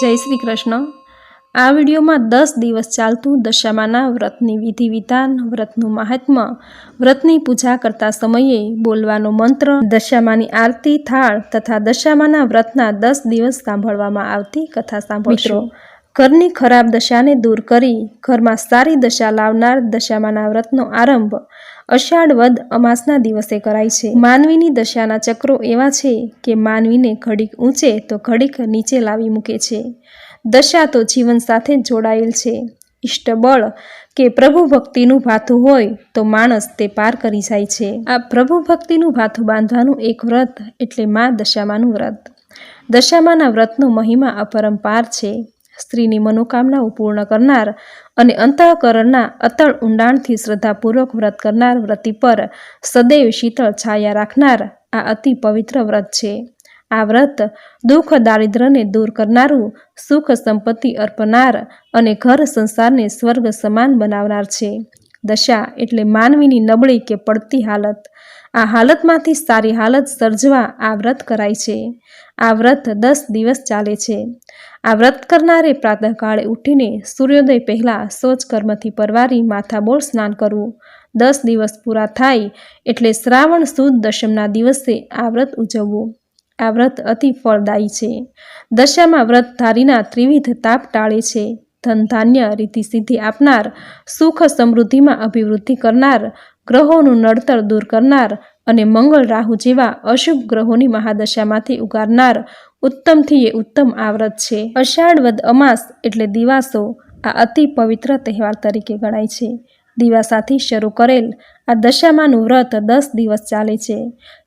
જય શ્રી કૃષ્ણ. આ વિડીયોમાં દસ દિવસ ચાલતું દશામાના વ્રતની વિધિ વિધાન વ્રતનું મહાત્મ્ય વ્રતની પૂજા કરતા સમયે બોલવાનો મંત્ર દશામાની આરતી થાળ તથા દશામાના વ્રતના દસ દિવસ સાંભળવામાં આવતી કથા સાંભળશો. ઘરની ખરાબ દશાને દૂર કરી ઘરમાં સારી દશા લાવનાર દશામાના વ્રતનો આરંભ અષાઢ વદ અમાસના દિવસે કરાય છે. માનવીની દશાના ચક્રો એવા છે કે માનવીને ઘડીક ઊંચે તો ઘડીક નીચે લાવી મૂકે છે. દશા તો જીવન સાથે જોડાયેલ છે. ઇષ્ટબળ કે પ્રભુ ભક્તિનું ભાથું હોય તો માણસ તે પાર કરી જાય છે. આ પ્રભુ ભક્તિનું ભાથું બાંધવાનું એક વ્રત એટલે મા દશામાનું વ્રત. દશામાના વ્રતનો મહિમા અપરંપાર છે. સ્ત્રીની મનોકામનાઓ પૂર્ણ કરનાર અને અંતઃકરણના અતળ ઊંડાણથી શ્રદ્ધાપૂર્વક વ્રત કરનાર વ્રતિ પર સદૈવ શીતળ છાયા રાખનાર આ અતિ પવિત્ર વ્રત છે. આ વ્રત દુઃખ દારિદ્રને દૂર કરનારું, સુખ સંપત્તિ અર્પનાર અને ઘર સંસારને સ્વર્ગ સમાન બનાવનાર છે. દશા એટલે માનવીની નબળી કે પડતી હાલત. આ હાલતમાંથી સારી હાલત સર્જવા આ વ્રત કરાય છે. આ વ્રત દસ દિવસ ચાલે છે. આ વ્રત કરનારે પ્રાતઃકાળે ઉઠીને સૂર્યોદય પહેલાં કર્મથી પરવારી માથાબોળ સ્નાન કરવું. દસ દિવસ પૂરા થાય એટલે શ્રાવણ સુદ દશમના દિવસે આ વ્રત ઉજવવું. આ વ્રત અતિ ફળદાયી છે. દશામાં વ્રત ધારીના ત્રિવિધ તાપ ટાળે છે. ધન ધાન્ય રીતિ સિદ્ધિ આપનાર, સુખ સમૃદ્ધિમાં અભિવૃદ્ધિ કરનાર ગ્રહોનું નડતર દૂર કરનાર અને મંગળ રાહુ જેવા અશુભ ગ્રહોની મહાદશામાંથી ઉગારનાર ઉત્તમથી એ ઉત્તમ આ વ્રત છે. અષાઢ વદ અમાસ એટલે દિવાસો, આ અતિ પવિત્ર તહેવાર તરીકે ગણાય છે. દિવાસાથી શરૂ કરેલ આ દશામાનું વ્રત દસ દિવસ ચાલે છે.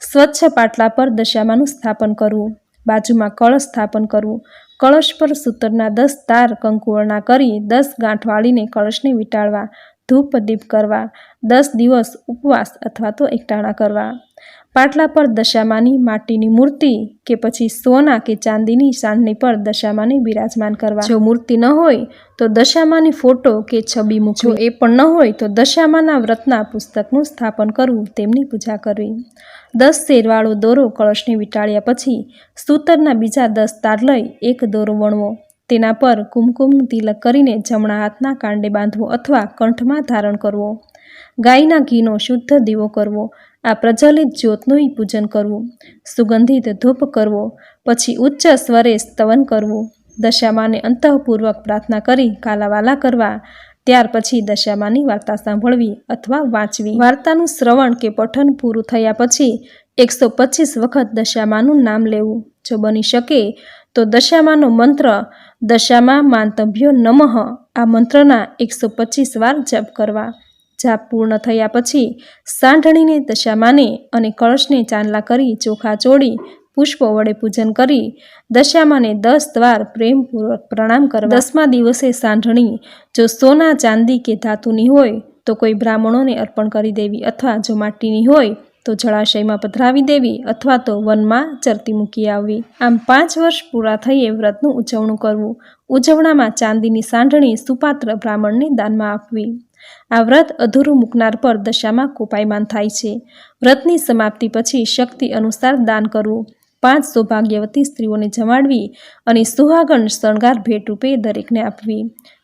સ્વચ્છ પાટલા પર દશામાનું સ્થાપન કરવું, બાજુમાં કળશ સ્થાપન કરવું, કળશ પર સૂતરના દસ તાર કંકુવર્ણા કરી દસ ગાંઠ વાળીને કળશને વીંટાળવા ધૂપ દીપ કરવા, દસ દિવસ ઉપવાસ અથવા તો એકટાણા કરવા. પાટલા પર દશામાની માટીની મૂર્તિ કે પછી સોના કે ચાંદીની સાંઢણી પર દશામાને બિરાજમાન કરવા. જો મૂર્તિ ન હોય, તો દશામાની ફોટો કે છબી મૂકવી. એ પણ ન હોય, તો દશામાના વ્રતના પુસ્તકનું સ્થાપન કરવું તેમની પૂજા કરવી. દસ શેરવાળો દોરો કળશને વીંટાળ્યા પછી સૂતરના બીજા દસ તાર લઈ એક દોરો વણવો. તેના પર કુમકુમનું તિલક કરીને જમણા હાથના કાંડે બાંધવો અથવા કંઠમાં ધારણ કરવો. ગાયના ઘીનો શુદ્ધ દીવો કરવો. આ પ્રજ્વલિત જ્યોતનું પૂજન કરવું. સુગંધિત ધૂપ કરવો. પછી ઉચ્ચ સ્વરે સ્તવન કરવું. દશામાને અંતઃપૂર્વક પ્રાર્થના કરી કાલાવાલા કરવા. ત્યાર પછી દશામાની વાર્તા સાંભળવી અથવા વાંચવી. વાર્તાનું શ્રવણ કે પઠન પૂરું થયા પછી એકસો પચીસ વખત દશામાનું નામ લેવું. જો બની શકે તો દશામાનો મંત્ર દશામાં માનતભ્યો નમઃ. આ મંત્રના એકસો પચીસ વાર જપ કરવા. જાપ પૂર્ણ થયા પછી સાંઢણીને દશામાને અને કળશને ચાંદલા કરી ચોખા ચોડી પુષ્પો વડે પૂજન કરી દશામાને દસ દ્વાર પ્રેમપૂર્વક પ્રણામ કરવા. દસમા દિવસે સાંઢણી, જો સોના, ચાંદી કે ધાતુની હોય તો કોઈ બ્રાહ્મણોને અર્પણ કરી દેવી અથવા જો માટીની હોય તો જળાશયમાં પધરાવી દેવી અથવા તો વનમાં ચરતી મૂકી આવવી. આમ પાંચ વર્ષ પૂરા થઈએ વ્રતનું ઉજવણું કરવું. ઉજવણામાં ચાંદીની સાંઢણી સુપાત્ર બ્રાહ્મણને દાનમાં આપવી. આ વ્રત અધૂરું મૂકનાર પર દશામાં કોપાયમાન થાય છે. વ્રતની સમાપ્તિ પછી શક્તિ અનુસાર દાન કરવું. પાંચ સૌભાગ્યવતી સ્ત્રીઓને જમાડવી અને સુહાગણ શણગાર ભેટ રૂપે દરેકને આપવી.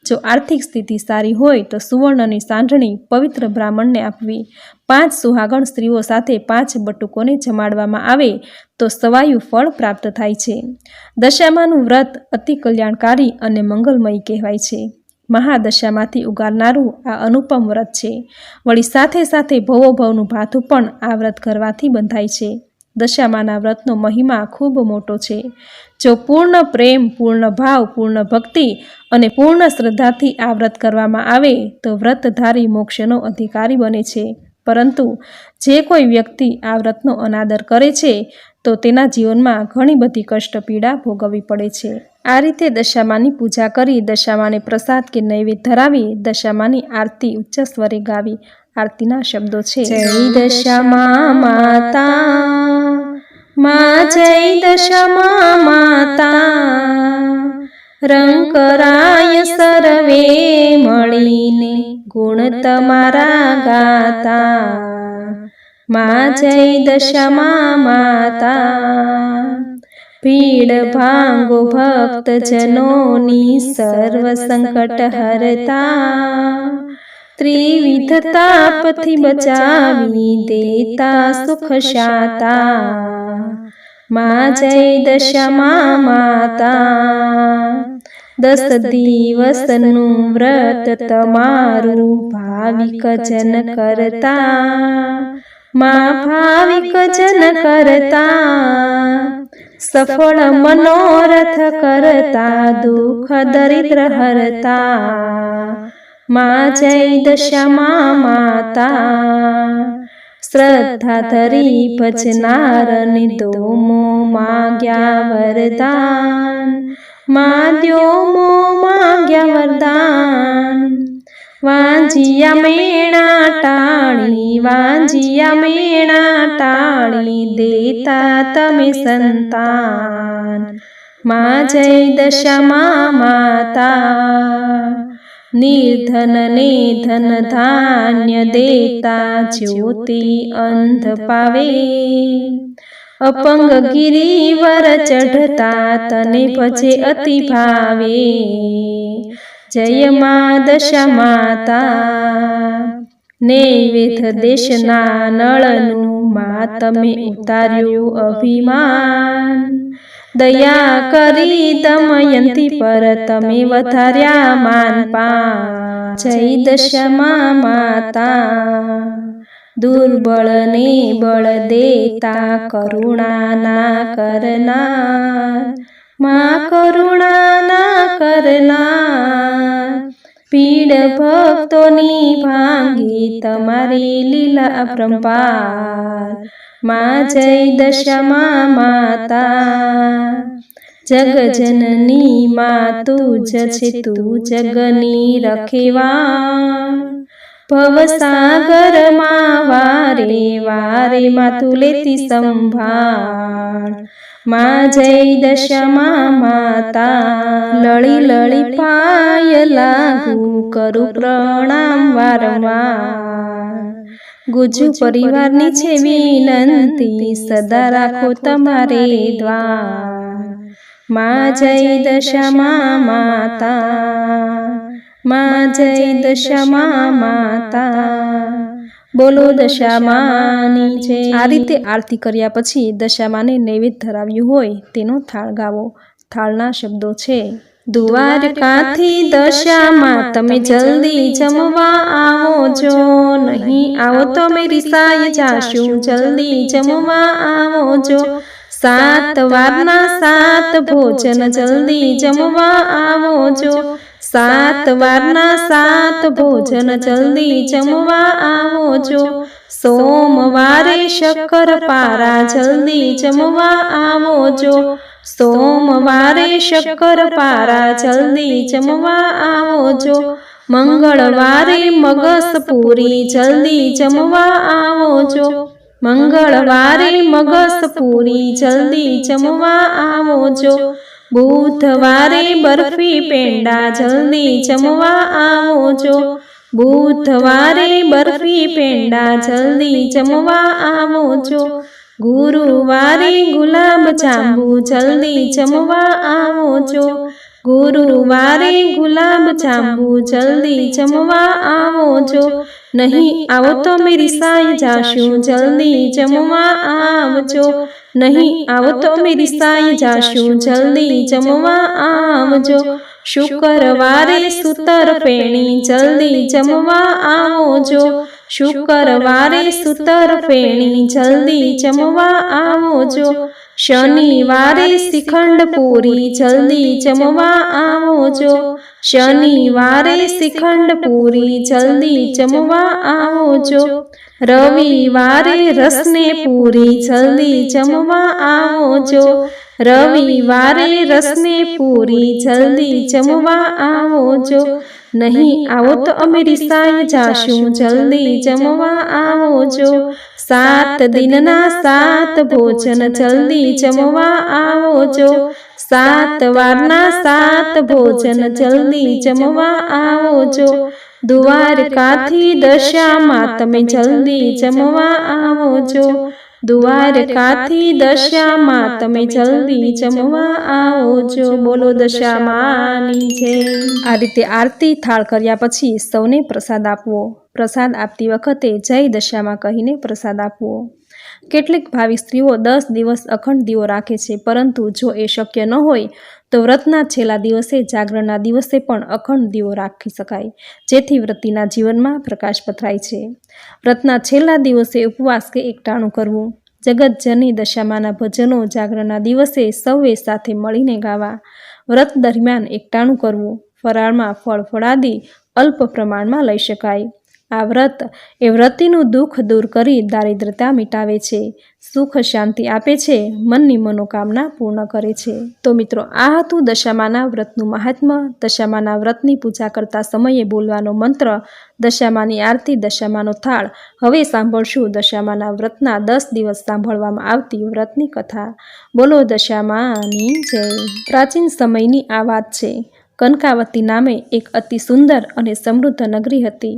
જો આર્થિક સ્થિતિ સારી હોય તો સુવર્ણની સાંઢણી પવિત્ર બ્રાહ્મણને આપવી. પાંચ સુહાગણ સ્ત્રીઓ સાથે પાંચ બટુકોને જમાડવામાં આવે તો સવાયું ફળ પ્રાપ્ત થાય છે. દશામાનું વ્રત અતિ કલ્યાણકારી અને મંગલમય કહેવાય છે. મહાદશામાંથી ઉગારનારું આ અનુપમ વ્રત છે. વળી સાથે સાથે ભવો ભવનું ભાથું પણ આ વ્રત કરવાથી બંધાય છે. દશામાના વ્રતનો મહિમા ખૂબ મોટો છે. જો પૂર્ણ પ્રેમ, પૂર્ણ ભાવ, પૂર્ણ ભક્તિ અને પૂર્ણ શ્રદ્ધાથી આ વ્રત કરવામાં આવે, તો વ્રતધારી મોક્ષનો અધિકારી બને છે. પરંતુ જે કોઈ વ્યક્તિ આ વ્રતનો અનાદર કરે છે, તો તેના જીવનમાં ઘણી બધી કષ્ટ પીડા ભોગવવી પડે છે. આ રીતે દશામાની પૂજા કરી, દશામાને પ્રસાદ કે નૈવેદ્ય ધરાવી, દશામાની આરતી ઉચ્ચ સ્વરે ગાવી આરતીના શબ્દો છે. જય દશમા માતા મા જય દશમા માતા રંકરાય સર્વે મળીને ગુણ તમારા ગાતા મા જય દશમા માતા ભીડ ભાંગો ભક્તજનોની સર્વ સંકટ હરતા ત્રિવિધ તાપથી બચાવી દેતા સુખ શાતા મા જય દશમા માતા દસ દિવસનું વ્રત તમારું ભાવિક જન કરતા મા ભાવિક જન કરતા સફળ મનોરથ કરતા દુઃખ દરિદ્ર હરતા મા દશમા માતા શ્રદ્ધા ધરી ભજનારને દોમો માગ્યા વરદાન મા દ્યોમો માગ્યા વરદાન વાંજિયા મેણા ટાણી વાંજિયા મેણા ટાણી દેતા તમે સંતાન મા જય દશમા માતા નિર્ધનને ધન ધાન્ય દેતા જ્યોતિ અંધ પાવે અપંગ ગિરિવર ચઢતા તને ભજે અતિ ભાવે જય મા દશા માતા નૈવેદ્ય દેશના નળનું મા તમે ઉતાર્યું અભિમાન દયા કરી દમયંતી પર તમે વધાર્યા માન પા જય દશમા માતા. દુર્બળને બળ દેતા કરુણાના કરના મા કરુણાના કરનાર. પીડ ભક્તોની ભાંગી તમારી લીલા અપરંપાર. મા જય દશામાં માતા. જગજનની માં તું જ છે તું જગની રખેવા ભવસાગરમાં વારે વારે માં તું લેતી સંભાળ. મા જય દશમા માતા, લળી લળી પાય લાગુ કરું પ્રણામ વારંવાર. ગુજુ પરિવારની છે વિનંતી, સદા રાખો તમારે દ્વાર. મા જય દશમા માતા, મા જય દશમા માતા. બોલો દશામાની છે આ રીતે આરતી કર્યા પછી દશામાને નૈવેદ્ય ધરાવ્યું હોય તેનો થાળ ગાવો. થાળના શબ્દો છે દ્વારકાથી દશામાં તમે જલ્દી જમવા આવો છો. નહીં આવો તો અમે રિસાઈ જાશું. જલ્દી જમવા આવો જો સાત વારના સાત ભોજન જલ્દી જમવા આવો જો સાત વારના સાત ભોજન જલ્દી જમવા આવો છો. સોમવારે શક્કર પારા જલ્દી જમવા આવો છો. સોમવારે શક્કર પારા જલ્દી જમવા આવો છો. મંગળવારે મગસ પૂરી જલ્દી જમવા આવો છો. મંગળવારે મગસ પૂરી જલ્દી જમવા આવો જો બુધવારે બરફી પેંડા જલ્દી જમવા આવો છો બુધવારે બરફી પેંડા જલ્દી જમવા આવો ગુરુવારે ગુલાબ જાંબુ જલ્દી જમવા આવો છો ગુરુવારે ગુલાબ જાંબુ જલ્દી જમવા આવો નહીં આવો તો મેરી સાય જાશું, જલ્દી જમવા આવજો. નહીં આવો તો મેરી સાય જાશું જલ્દી જમવા આવજો. શુક્રવારે સુતર ફેણી. જલ્દી જમવા આવજો. શુક્રવારે સુતર ફેણી. જલ્દી જમવા આવજો. શનિવારે શ્રીખંડ પૂરી. જલ્દી જમવા આવજો. શનિવારે શ્રીખંડ પૂરી જલ્દી જમવા આવજો. રવિવારે રસને પૂરી જલ્દી જમવા આવજો. રવિવારે રસને પૂરી જલ્દી જમવા આવજો. નહીં આવો તો અમે રિસાઈ જાશું. જલ્દી જમવા આવજો. સાત દિનના સાત ભોજન જલ્દી જમવા આવજો. સાત વારના સાત ભોજન જલ્દી જમવા આવજો. દ્વારકાથી દશામાં તમે જલ્દી જમવા આવજો. દ્વારકાથી દશામાં તમે જલ્દી જમવા આવો જો બોલો દશામાની જય. આ રીતે આરતી થાળ કર્યા પછી સૌને પ્રસાદ આપવો. પ્રસાદ આપતી વખતે જય દશામાં કહીને પ્રસાદ આપવો. કેટલીક ભાવિ સ્ત્રીઓ દસ દિવસ અખંડ દીવો રાખે છે, પરંતુ જો એ શક્ય ન હોય, તો વ્રતના છેલ્લા દિવસે જાગરણના દિવસે પણ અખંડ દીવો રાખી શકાય, જેથી વ્રતિના જીવનમાં પ્રકાશ પથરાય છે. વ્રતના છેલ્લા દિવસે ઉપવાસ કે એકટાણું કરવું જગતજનની દશામાના ભજનો જાગરણના દિવસે સૌએ સાથે મળીને ગાવા, વ્રત દરમિયાન એકટાણું કરવું, ફરાળમાં ફળ ફળાદી અલ્પ પ્રમાણમાં લઈ શકાય. આ વ્રત એ વ્રતિનું દુઃખ દૂર કરી દારિદ્રતા મિટાવે છે. સુખ શાંતિ આપે છે, મનની મનોકામના પૂર્ણ કરે છે. તો મિત્રો, આ હતું દશામાના વ્રતનું મહાત્મ્ય દશામાના વ્રતની પૂજા કરતા સમયે બોલવાનો મંત્ર, દશામાની આરતી, દશામાનો થાળ. હવે સાંભળશું દશામાના વ્રતના દસ દિવસ સાંભળવામાં આવતી વ્રતની કથા. બોલો, દશામાની જય. પ્રાચીન સમયની આ વાત છે. કનકાવતી નામે એક અતિ સુંદર અને સમૃદ્ધ નગરી હતી.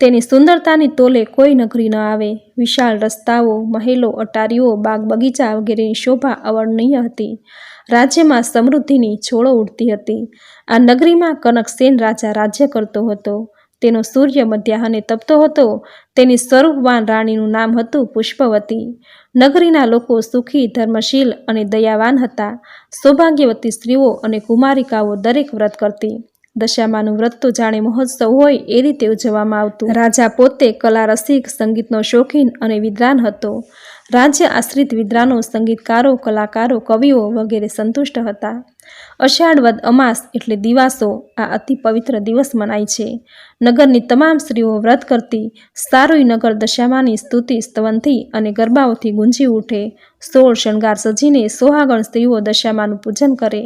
તેની સુંદરતાની તોલે કોઈ નગરી ન આવે. વિશાળ રસ્તાઓ, મહેલો, અટારીઓ બાગ બગીચા વગેરેની શોભા અવર્ણનીય હતી. રાજ્યમાં સમૃદ્ધિની છોડો ઉડતી હતી. આ નગરીમાં કનકસેન રાજા રાજ્ય કરતો હતો. તેનો સૂર્ય મધ્યાહને તપતો હતો. તેની સ્વરૂપવાન રાણીનું નામ હતું પુષ્પવતી. નગરીના લોકો સુખી, ધર્મશીલ અને દયાવાન હતા. સૌભાગ્યવતી સ્ત્રીઓ અને કુમારિકાઓ દરેક વ્રત કરતી. દશામાનું વ્રત તો જાણે મહોત્સવ હોય એ રીતે ઉજવવામાં આવતું. રાજા પોતે કલા રસિક, સંગીતનો શોખીન અને વિદ્વાન હતો. રાજ્ય આશ્રિત વિદ્વાનો, સંગીતકારો, કલાકારો, કવિઓ વગેરે સંતુષ્ટ હતા. અષાઢ વદ અમાસ એટલે દિવાસો, આ અતિ પવિત્ર દિવસ મનાય છે. નગરની તમામ સ્ત્રીઓ વ્રત કરતી, સારુઈ નગર દશામાની સ્તુતિ, સ્તવનથી અને ગરબાઓથી ગુંજી ઉઠે. સોળ શણગાર સજીને સોહાગણ સ્ત્રીઓ દશામાનું પૂજન કરે.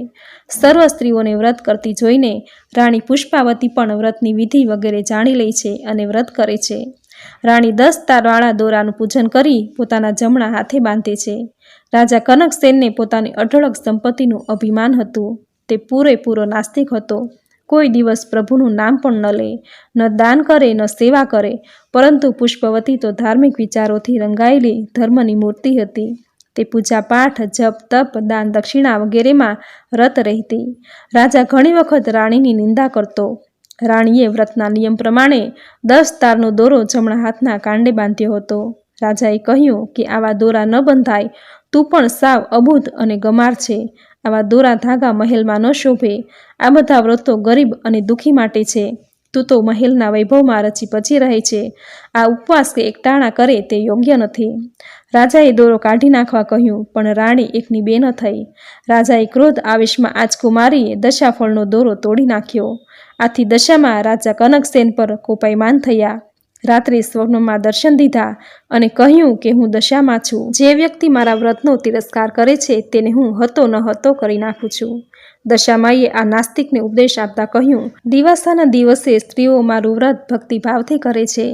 સર્વ સ્ત્રીઓને વ્રત કરતી જોઈને રાણી પુષ્પાવતી પણ વ્રતની વિધિ વગેરે જાણી લે છે અને વ્રત કરે છે. રાણી દસ તારવાળા દોરાનું પૂજન કરી પોતાના જમણા હાથે બાંધે છે. રાજા કનકસેનને પોતાની અઢળક સંપત્તિનું અભિમાન હતું. તે પૂરેપૂરો નાસ્તિક હતો. કોઈ દિવસ પ્રભુનું નામ પણ ન લે. ન દાન કરે, ન સેવા કરે. પરંતુ પુષ્પવતી તો ધાર્મિક વિચારોથી રંગાયેલી ધર્મની મૂર્તિ હતી. તે પૂજાપાઠ, જપ, તપ, દાન, દક્ષિણા વગેરેમાં રત રહેતી. રાજા ઘણી વખત રાણીની નિંદા કરતો. રાણીએ વ્રતના નિયમ પ્રમાણે દસ તારનો દોરો જમણા હાથના કાંડે બાંધ્યો હતો. રાજાએ કહ્યું કે આવા દોરા ન બંધાય, તું પણ સાવ અબૂધ અને ગમાર છે. આવા દોરા ધાગા મહેલમાં ન શોભે. આ બધા વ્રતો ગરીબ અને દુઃખી માટે છે. તું તો મહેલના વૈભવમાં રચી પચી રહે છે. આ ઉપવાસ કે એકટાણા કરે તે યોગ્ય નથી. રાજાએ દોરો કાઢી નાખવા કહ્યું, પણ રાણી એકની બે ન થઈ. રાજાએ ક્રોધ આવેશમાં મારી દશાફળનો દોરો તોડી નાખ્યો. આથી દશામાં રાજા કનકસેન પર કોપાયમાન થયા. રાત્રે સ્વપ્નમાં દર્શન દીધા અને કહ્યું કે હું દશામાં છું. જે વ્યક્તિ મારા વ્રતનો તિરસ્કાર કરે છે તેને હું હતો ન હતો કરી નાખું છું. દશામાએ આ નાસ્તિકને ઉપદેશ આપતા કહ્યું, દિવાસાના દિવસે સ્ત્રીઓ મારું વ્રત ભક્તિભાવથી કરે છે.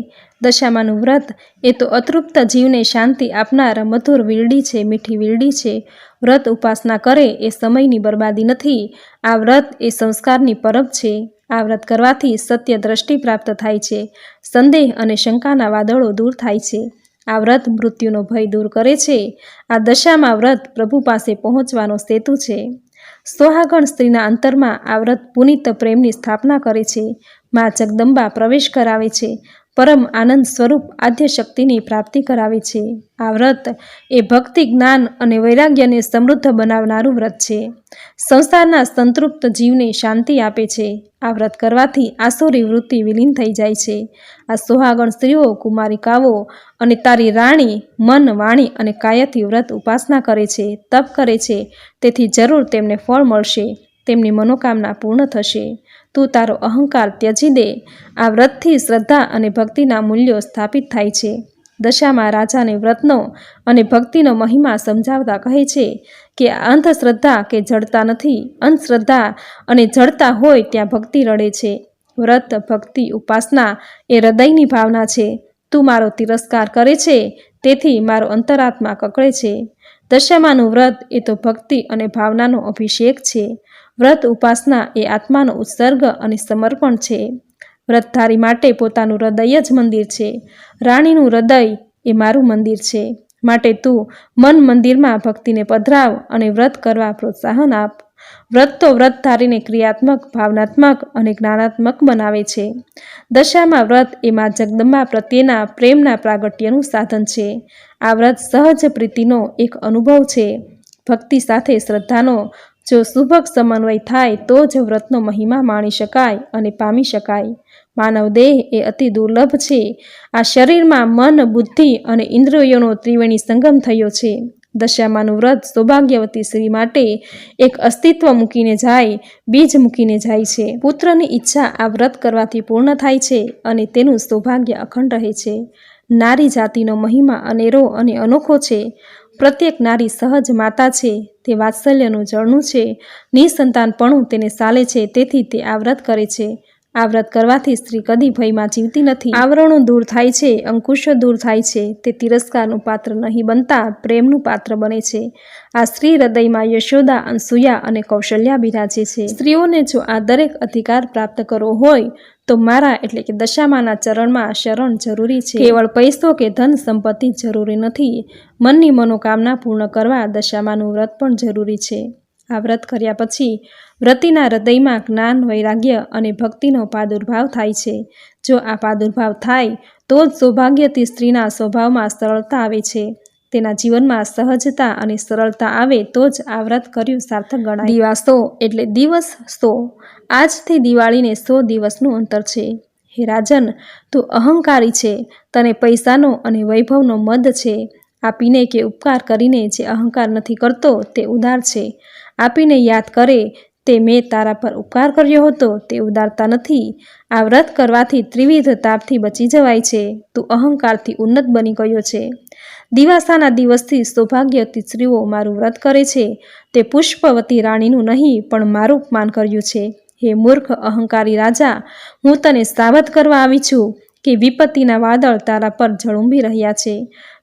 દશામાનું વ્રત એ તો અતૃપ્ત જીવને શાંતિ આપનાર મધુર વીરડી છે, મીઠી વીરડી છે. વ્રત ઉપાસના કરે એ સમયની બરબાદી નથી. આ વ્રત એ સંસ્કારની પરબ છે. આ વ્રત કરવાથી સત્ય દ્રષ્ટિ પ્રાપ્ત થાય છે. સંદેહ અને શંકાના વાદળો દૂર થાય છે. આ વ્રત મૃત્યુનો ભય દૂર કરે છે. આ દશામાં વ્રત પ્રભુ પાસે પહોંચવાનો સેતુ છે. સોહાગણ સ્ત્રીના અંતરમાં આ વ્રત પુનિત પ્રેમની સ્થાપના કરે છે. મા જગદંબા પ્રવેશ કરાવે છે. પરમ આનંદ સ્વરૂપ આદ્ય શક્તિની પ્રાપ્તિ કરાવે છે. આ વ્રત એ ભક્તિ, જ્ઞાન અને વૈરાગ્યને સમૃદ્ધ બનાવનારું વ્રત છે. સંસારના સંતૃપ્ત જીવને શાંતિ આપે છે. આ વ્રત કરવાથી આસુરી વૃત્તિ વિલીન થઈ જાય છે. આ સોહાગણ સ્ત્રીઓ, કુમારિકાઓ અને તારી રાણી, મન, વાણી અને કાયથી વ્રત ઉપાસના કરે છે, તપ કરે છે. તેથી જરૂર તેમને ફળ મળશે. તેમની મનોકામના પૂર્ણ થશે. તું તારો અહંકાર ત્યજી દે. આ વ્રતથી શ્રદ્ધા અને ભક્તિના મૂલ્યો સ્થાપિત થાય છે. દશામાં રાજાને વ્રતનો અને ભક્તિનો મહિમા સમજાવતા કહે છે કે અંધશ્રદ્ધા કે જડતા નથી. અંધશ્રદ્ધા અને જડતા હોય ત્યાં ભક્તિ રડે છે. વ્રત, ભક્તિ, ઉપાસના એ હૃદયની ભાવના છે. તું મારો તિરસ્કાર કરે છે, તેથી મારો અંતરાત્મા કકળે છે. દશામાનું વ્રત એ તો ભક્તિ અને ભાવનાનો અભિષેક છે. વ્રત ઉપાસના એ આત્માનો ઉત્સર્ગ અને સમર્પણ છે. વ્રતધારી માટે પોતાનું હૃદય જ મંદિર છે. રાણીનું હૃદય એ મારું મંદિર છે. માટે તું મન મંદિરમાં ભક્તિને પધરાવ અને વ્રત કરવા પ્રોત્સાહન આપ. વ્રત તો વ્રત ધારીને ક્રિયાત્મક, ભાવનાત્મક અને જ્ઞાનાત્મક બનાવે છે. દશામાં વ્રત એ મા જગદંબા પ્રત્યેના પ્રેમના પ્રાગટ્યનું સાધન છે. આ વ્રત સહજ પ્રીતિનો એક અનુભવ છે. ભક્તિ સાથે શ્રદ્ધાનો, જો સુભગ સમન્વય થાય તો જ વ્રતનો મહિમા માણી શકાય અને પામી શકાય. માનવ દેહ એ અતિ દુર્લભ છે. આ શરીરમાં મન, બુદ્ધિ અને ઇન્દ્રિયોનો ત્રિવેણી સંગમ થયો છે. દશામાનું વ્રત સૌભાગ્યવતી સ્ત્રી માટે એક અસ્તિત્વ મૂકીને જાય, બીજ મૂકીને જાય છે. પુત્રની ઈચ્છા આ વ્રત કરવાથી પૂર્ણ થાય છે અને તેનું સૌભાગ્ય અખંડ રહે છે. નારી જાતિનો મહિમા અનેરો અને અનોખો છે. પ્રત્યેક નારી સહજ માતા છે, તે વાત્સલ્યનું જળનું છે. નિસંતાનપણું તેને સાલે છે, તેથી તે આ વ્રત કરે છે. આ વ્રત કરવાથી સ્ત્રી કદી ભયમાં જીવતી નથી. આવરણો દૂર થાય છે, અંકુશો દૂર થાય છે, તે તિરસ્કારનું પાત્ર નહીં બનતા પ્રેમનું પાત્ર બને છે. આ સ્ત્રી હૃદયમાં યશોદા, અનસુયા અને કૌશલ્યા બિરાજે છે. સ્ત્રીઓને જો આ દરેક અધિકાર પ્રાપ્ત કરવો હોય, તો મારા એટલે કે દશામાના ચરણમાં શરણ જરૂરી છે. કેવળ પૈસો કે ધન સંપત્તિ જરૂરી નથી. મનની મનોકામના પૂર્ણ કરવા દશામાનું વ્રત પણ જરૂરી છે. આ વ્રત કર્યા પછી વ્રતિના હૃદયમાં જ્ઞાન, વૈરાગ્ય અને ભક્તિનો પ્રાદુર્ભાવ થાય છે. જો આ પ્રાદુર્ભાવ થાય, તો જ સૌભાગ્યથી સ્ત્રીના સ્વભાવમાં સરળતા આવે છે. તેના જીવનમાં સહજતા અને સરળતા આવે તો જ આ વ્રત કર્યું સાર્થક ગણાય. દિવાસો એટલે દિવસ સો. આજથી દિવાળીને સો દિવસનું અંતર છે. હે રાજન, તું અહંકારી છે. તને પૈસાનો અને વૈભવનો મદ છે. આપીને કે ઉપકાર કરીને જે અહંકાર નથી કરતો તે ઉદાર છે. આપીને યાદ કરે તે મેં તારા પર ઉપકાર કર્યો હતો, તે ઉદારતા નથી. આ વ્રત કરવાથી ત્રિવિધ તાપથી બચી જવાય છે. તું અહંકારથી ઉન્નત બની ગયો છે. દિવાસાના દિવસથી સૌભાગ્યવતી સ્ત્રીઓ મારું વ્રત કરે છે. તે પુષ્પવતી રાણીનું નહીં, પણ મારું અપમાન કર્યું છે. હે મૂર્ખ અહંકારી રાજા, હું તને સાવધ કરવા આવી છું કે વિપત્તિના વાદળ તારા પર ઝળુંબી રહ્યા છે.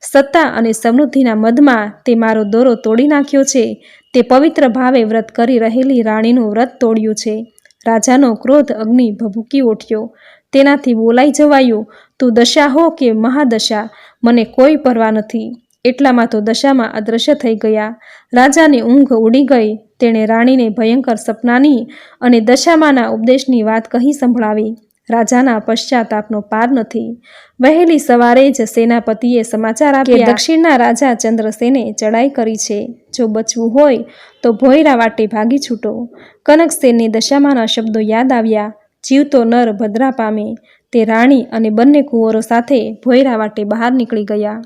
સત્તા અને સમૃદ્ધિના મદમાં તે મારો દોરો તોડી નાખ્યો છે. તે પવિત્ર ભાવે વ્રત કરી રહેલી રાણીનું વ્રત તોડ્યું છે. રાજાનો ક્રોધ અગ્નિ ભભૂકી ઉઠ્યો. તેનાથી બોલાઈ જવાયું, તું દશા હો કે મહાદશા? મને કોઈ પરવા નથી. એટલામાં તો દશામાં અદૃશ્ય થઈ ગયા. રાજાની ઊંઘ ઉડી ગઈ. તેણે રાણીને ભયંકર સપનાની અને દશામાના ઉપદેશની વાત કહી સંભળાવી. રાજાના પશ્ચાતાપનો પાર નથી. વહેલી સવારે જ સેનાપતિએ સમાચાર આપ્યા દક્ષિણના રાજા ચંદ્રસેને ચડાઈ કરી છે. જો બચવું હોય તો ભોયરા વાટે ભાગી છૂટો. કનકસેનની દશામાના શબ્દો યાદ આવ્યા. જીવતો નર ભદ્રા પામે. તે રાણી અને બંને કુંવરો સાથે ભોયરા વાટે બહાર નીકળી ગયા.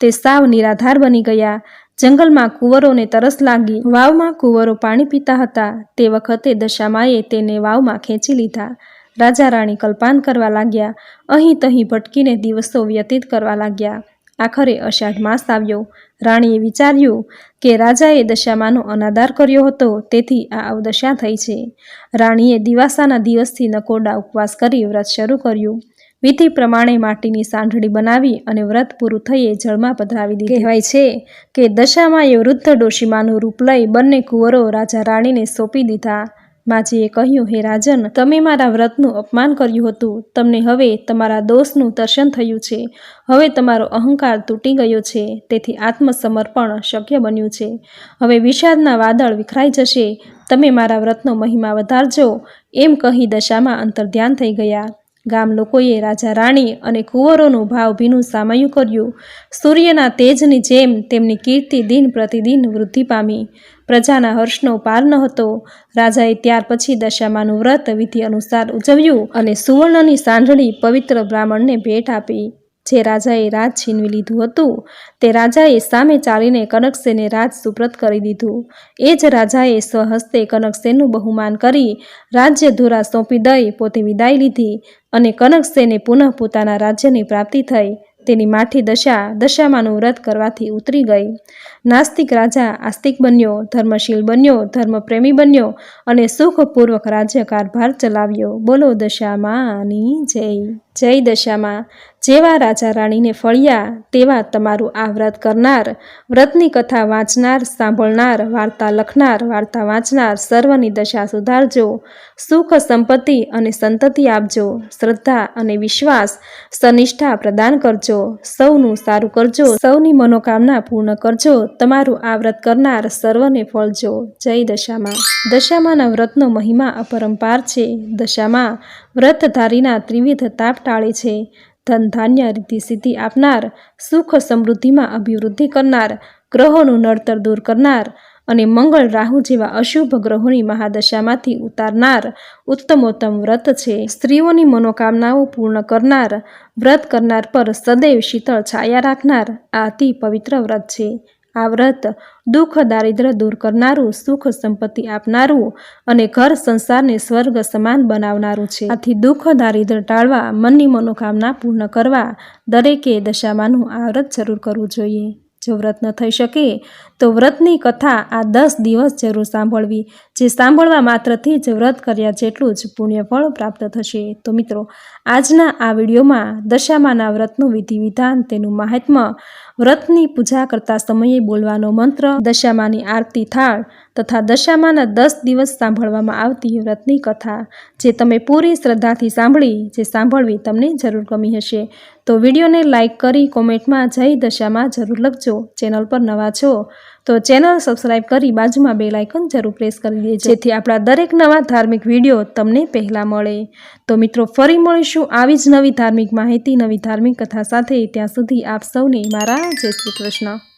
તે સાવ નિરાધાર બની ગયા. જંગલમાં કુંવરોને તરસ લાગી. વાવમાં કુંવરો પાણી પીતા હતા. તે વખતે દશામાએ તેને વાવમાં ખેંચી લીધા. રાજા રાણી કલ્પાન કરવા લાગ્યા. અહીં તહીં ભટકીને દિવસો વ્યતીત કરવા લાગ્યા. આખરે અષાઢ માસ આવ્યો. રાણીએ વિચાર્યું કે રાજાએ દશામાનો અનાદાર કર્યો હતો, તેથી આ અવદશા થઈ છે. રાણીએ દિવાસાના દિવસથી નકોડા ઉપવાસ કરી વ્રત શરૂ કર્યું. વિધિ પ્રમાણે માટીની સાંઢળી બનાવી અને વ્રત પૂરું થઈએ જળમાં પધરાવી દીધી. કહેવાય છે કે દશામાં એ વૃદ્ધ ડોશીમાનું રૂપ લઈ બંને કુંવરો રાજા રાણીને સોંપી દીધા. માજીએ કહ્યું, હે રાજન, તમે મારા વ્રતનું અપમાન કર્યું હતું. તમને હવે તમારા દોષનું દર્શન થયું છે. હવે તમારો અહંકાર તૂટી ગયો છે. તેથી આત્મસમર્પણ શક્ય બન્યું છે. હવે વિષાદના વાદળ વિખરાઈ જશે. તમે મારા વ્રતનો મહિમા વધારજો. એમ કહી દશામાં અંતર્ધ્યાન થઈ ગયા. ગામ લોકોએ રાજા રાણી અને કુંવરોનું ભાવભીનું સામયું કર્યું. સૂર્યના તેજની જેમ તેમની કીર્તિ દિન પ્રતિદિન વૃદ્ધિ પામી. પ્રજાના હર્ષનો પાર ન હતો. રાજાએ ત્યાર પછી દશામાનું વ્રત વિધિ અનુસાર ઉજવ્યું અને સુવર્ણની સાંઢળી પવિત્ર બ્રાહ્મણને ભેટ આપી. જે રાજાએ રાજ છીનવી લીધું હતું, તે રાજાએ સામે ચાલીને કનકસેને રાજ સુપ્રત કરી દીધું. એ જ રાજાએ સ્વહસ્તે કનકસેનનું બહુમાન કરી, રાજ્ય ધુરા સોંપી દઈ પોતે વિદાય લીધી અને કનકસેને પુનઃ પોતાના રાજ્યની પ્રાપ્તિ થઈ. તેની માઠી દશા દશામાંનું વ્રત કરવાથી ઉતરી ગઈ. નાસ્તિક રાજા આસ્તિક બન્યો, ધર્મશીલ બન્યો, ધર્મપ્રેમી બન્યો અને સુખપૂર્વક રાજ્યકારભાર ચલાવ્યો. બોલો દશામાની જય. જય દશામાં જેવા રાજા રાણીને ફળ્યા, તેવા તમારું આ વ્રત કરનાર, વ્રતની કથા વાંચનાર, સાંભળનાર, વાર્તા લખનાર, વાર્તા વાંચનાર સર્વની દશા સુધારજો, સુખ સંપત્તિ અને સંતતિ આપજો, શ્રદ્ધા અને વિશ્વાસ સનિષ્ઠા પ્રદાન કરજો, સૌનું સારું કરજો, સૌની મનોકામના પૂર્ણ કરજો, તમારું આ વ્રત કરનાર સર્વને ફળજો. જય દશામાં દશામાના વ્રતનો મહિમા અપરંપાર છે. દશામાં વ્રતધારીના ત્રિવિધ તાપ ટાળે છે. ધન ધાન્ય રીતિ સિદ્ધિ આપનાર, સુખ સમૃદ્ધિમાં અભિવૃદ્ધિ કરનાર, ગ્રહોનું નડતર દૂર કરનાર અને મંગળ રાહુ જેવા અશુભ ગ્રહોની મહાદશામાંથી ઉતારનાર ઉત્તમોત્તમ વ્રત છે. સ્ત્રીઓની મનોકામનાઓ પૂર્ણ કરનાર, વ્રત કરનાર પર સદૈવ શીતળ છાયા રાખનાર આ અતિ પવિત્ર વ્રત છે. આ વ્રત દુઃખ દારિદ્ર દૂર કરનારું, સુખ, સંપત્તિ આપનારું અને ઘર સંસારને સ્વર્ગ સમાન બનાવનારું છે. આથી દુઃખ દારિદ્ર ટાળવા, મનની મનોકામના પૂર્ણ કરવા દરેકે દશામાનું આ વ્રત જરૂર કરવું જોઈએ. જો વ્રત ન થઈ શકે, તો વ્રતની કથા આ દસ દિવસ જરૂર સાંભળવી જે સાંભળવા માત્રથી જ વ્રત કર્યા જેટલું જ પુણ્યફળ પ્રાપ્ત થશે. તો મિત્રો, આજના આ વિડીયોમાં દશામાના વ્રતનું વિધિ વિધાન તેનું મહાત્મ્ય, વ્રતની પૂજા કરતા સમયે બોલવાનો મંત્ર, દશામાની આરતી થાળ તથા દશામાના દસ દિવસ સાંભળવામાં આવતી વ્રતની કથા, જે તમે પૂરી શ્રદ્ધાથી સાંભળી, જે સાંભળવી તમને જરૂર ગમી હશે. તો વિડીયોને લાઇક કરી કોમેન્ટમાં જય દશામાં જરૂર લખજો. ચેનલ પર નવા છો તો ચેનલ સબસ્ક્રાઈબ કરી બાજુમાં બે લાઇકન જરૂર પ્રેસ કરી દેજો. જેથી આપણા દરેક નવા ધાર્મિક વીડિયો તમને પહેલાં મળે. તો મિત્રો, ફરી મળીશું આવી જ નવી ધાર્મિક માહિતી, નવી ધાર્મિક કથા સાથે. ત્યાં સુધી આપ સૌને મારા જય શ્રી કૃષ્ણ.